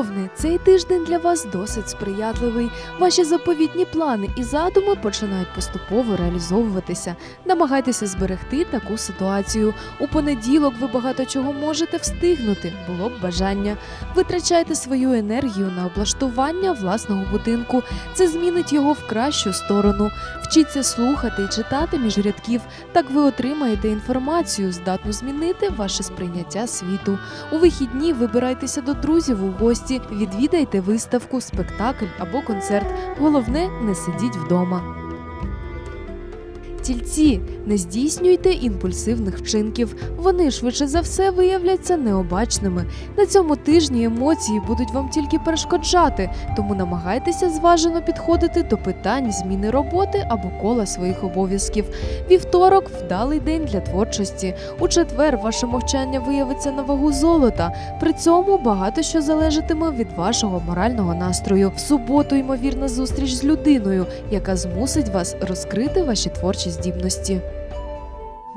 Овни, цей тиждень для вас досить сприятливий. Ваші заповітні плани і задуми починають поступово реалізовуватися. Намагайтеся зберегти таку ситуацію. У понеділок ви багато чого можете встигнути, було б бажання. Витрачайте свою енергію на облаштування власного будинку. Це змінить його в кращу сторону. Вчіться слухати і читати між рядків. Так ви отримаєте інформацію, здатну змінити ваше сприйняття світу. У вихідні вибирайтеся до друзів у гості, відвідайте виставку, спектакль або концерт. Головне, не сидіть вдома. Тільці не здійснюйте імпульсивних вчинків. Вони швидше за все виявляться необачними. На цьому тижні емоції будуть вам тільки перешкоджати, тому намагайтеся зважено підходити до питань зміни роботи або кола своїх обов'язків. Вівторок вдалий день для творчості. У четвер ваше мовчання виявиться на вагу золота. При цьому багато що залежатиме від вашого морального настрою. В суботу, ймовірна зустріч з людиною, яка змусить вас розкрити ваші творчі здібності здібності.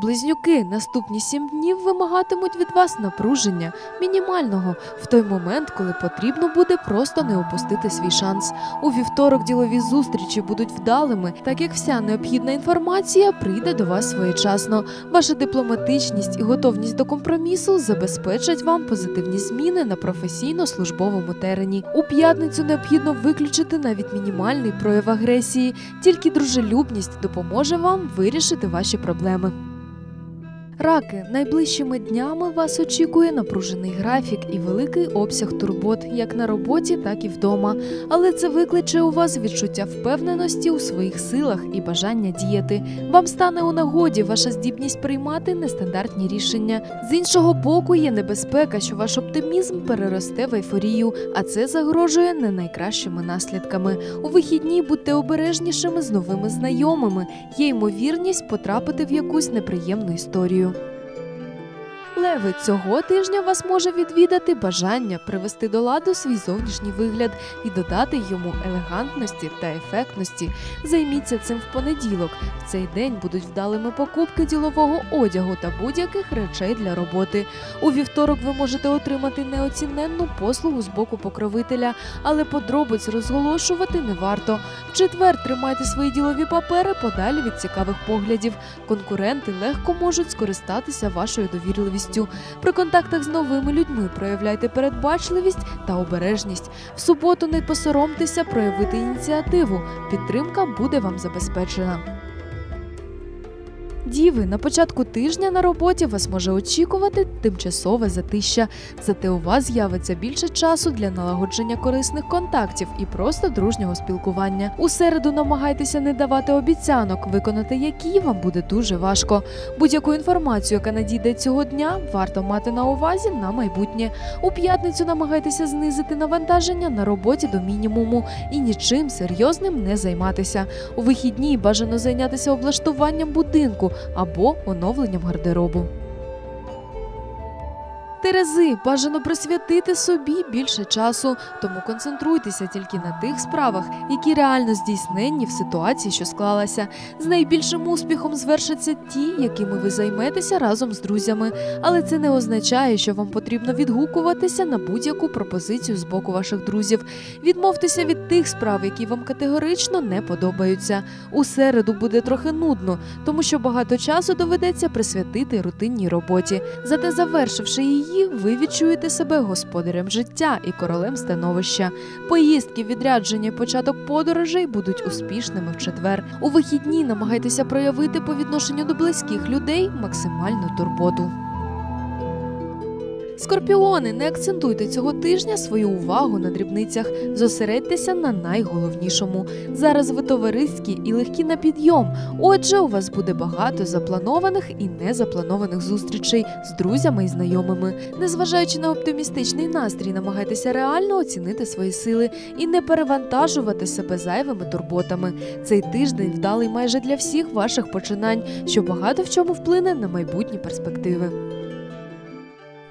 Близнюки наступні сім днів вимагатимуть від вас напруження мінімального в той момент, коли потрібно буде просто не опустити свій шанс. У вівторок ділові зустрічі будуть вдалими, так як вся необхідна інформація прийде до вас своєчасно. Ваша дипломатичність і готовність до компромісу забезпечать вам позитивні зміни на професійно-службовому терені. У п'ятницю необхідно виключити навіть мінімальний прояв агресії, тільки дружелюбність допоможе вам вирішити ваші проблеми. Раки, найближчими днями вас очікує напружений графік і великий обсяг турбот, як на роботі, так і вдома. Але це викличе у вас відчуття впевненості у своїх силах і бажання діяти. Вам стане у нагоді ваша здібність приймати нестандартні рішення. З іншого боку, є небезпека, що ваш оптимізм переросте в ейфорію, а це загрожує не найкращими наслідками. У вихідні будьте обережнішими з новими знайомими. Є ймовірність потрапити в якусь неприємну історію. Леви, цього тижня вас може відвідати бажання привести до ладу свій зовнішній вигляд і додати йому елегантності та ефектності. Займіться цим в понеділок. В цей день будуть вдалими покупки ділового одягу та будь-яких речей для роботи. У вівторок ви можете отримати неоціненну послугу з боку покровителя, але подробиць розголошувати не варто. В четвер тримайте свої ділові папери подалі від цікавих поглядів. Конкуренти легко можуть скористатися вашою довірливістю. При контактах з новими людьми проявляйте передбачливість та обережність. В суботу не посоромтеся проявити ініціативу. Підтримка буде вам забезпечена. Діви, на початку тижня на роботі вас може очікувати тимчасове затища, зате у вас з'явиться більше часу для налагодження корисних контактів і просто дружнього спілкування. У середу намагайтеся не давати обіцянок, виконати які вам буде дуже важко. Будь-яку інформацію, яка надійде цього дня, варто мати на увазі на майбутнє. У п'ятницю намагайтеся знизити навантаження на роботі до мінімуму і нічим серйозним не займатися. У вихідні бажано зайнятися облаштуванням будинку або оновленням гардеробу. Терези бажано присвятити собі більше часу, тому концентруйтеся тільки на тих справах, які реально здійсненні в ситуації, що склалася. З найбільшим успіхом звершаться ті, якими ви займетеся разом з друзями. Але це не означає, що вам потрібно відгукуватися на будь-яку пропозицію з боку ваших друзів. Відмовтеся від тих справ, які вам категорично не подобаються. У середу буде трохи нудно, тому що багато часу доведеться присвятити рутинній роботі. Зате завершивши її ви відчуєте себе господарем життя і королем становища. Поїздки, відрядження, початок подорожей будуть успішними в четвер. У вихідні намагайтеся проявити по відношенню до близьких людей максимальну турботу. Скорпіони, не акцентуйте цього тижня свою увагу на дрібницях, зосередьтеся на найголовнішому. Зараз ви товариські і легкі на підйом. Отже, у вас буде багато запланованих і незапланованих зустрічей з друзями і знайомими. Незважаючи на оптимістичний настрій, намагайтеся реально оцінити свої сили і не перевантажувати себе зайвими турботами. Цей тиждень вдалий майже для всіх ваших починань, що багато в чому вплине на майбутні перспективи.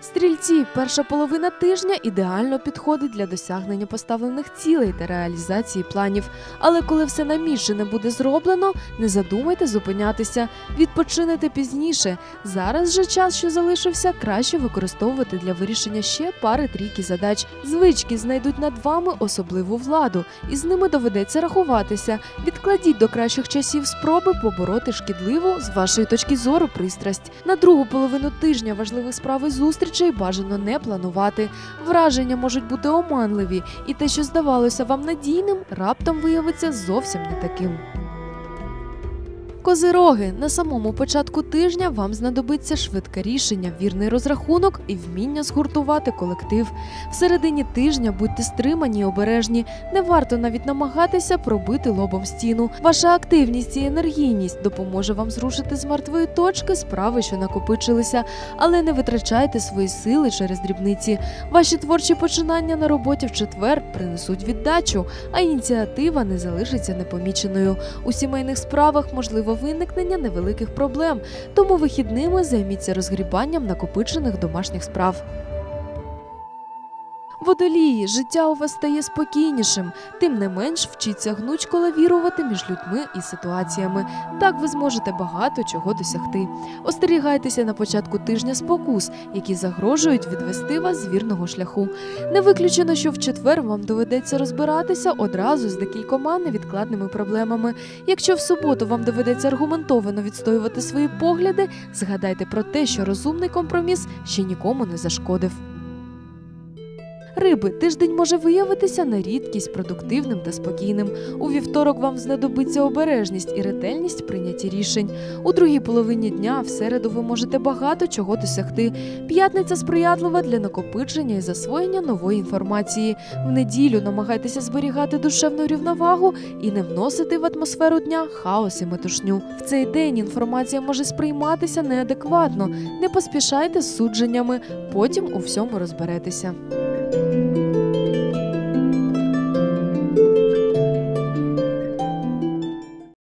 Стрільці, перша половина тижня ідеально підходить для досягнення поставлених цілей та реалізації планів. Але коли все намічене буде зроблено, не задумайте зупинятися, відпочинете пізніше. Зараз же час, що залишився, краще використовувати для вирішення ще пари трійки задач. Звички знайдуть над вами особливу владу, і з ними доведеться рахуватися. Відкладіть до кращих часів спроби побороти шкідливу з вашої точки зору пристрасть. На другу половину тижня важливих справ і зустрічей бажано не планувати. Враження можуть бути оманливі, і те, що здавалося вам надійним, раптом виявиться зовсім не таким. Козироги на самому початку тижня вам знадобиться швидке рішення, вірний розрахунок і вміння згуртувати колектив. В середині тижня будьте стримані й обережні. Не варто навіть намагатися пробити лобом стіну. Ваша активність і енергійність допоможе вам зрушити з мертвої точки справи, що накопичилися, але не витрачайте свої сили через дрібниці. Ваші творчі починання на роботі в четвер принесуть віддачу, а ініціатива не залишиться непоміченою. У сімейних справах можливо виникнення невеликих проблем, тому вихідними займіться розгрібанням накопичених домашніх справ. Водолії, життя у вас стає спокійнішим, тим не менш вчіться гнучко лавірувати між людьми і ситуаціями. Так ви зможете багато чого досягти. Остерігайтеся на початку тижня спокус, які загрожують відвести вас з вірного шляху. Не виключено, що в четвер вам доведеться розбиратися одразу з декількома невідкладними проблемами. Якщо в суботу вам доведеться аргументовано відстоювати свої погляди, згадайте про те, що розумний компроміс ще нікому не зашкодив. Риби, тиждень може виявитися на рідкість продуктивним та спокійним. У вівторок вам знадобиться обережність і ретельність прийняті рішень. У другій половині дня в середу ви можете багато чого досягти. П'ятниця сприятлива для накопичення і засвоєння нової інформації. В неділю намагайтеся зберігати душевну рівновагу і не вносити в атмосферу дня хаос і метушню. В цей день інформація може сприйматися неадекватно. Не поспішайте з судженнями, потім у всьому розберетеся.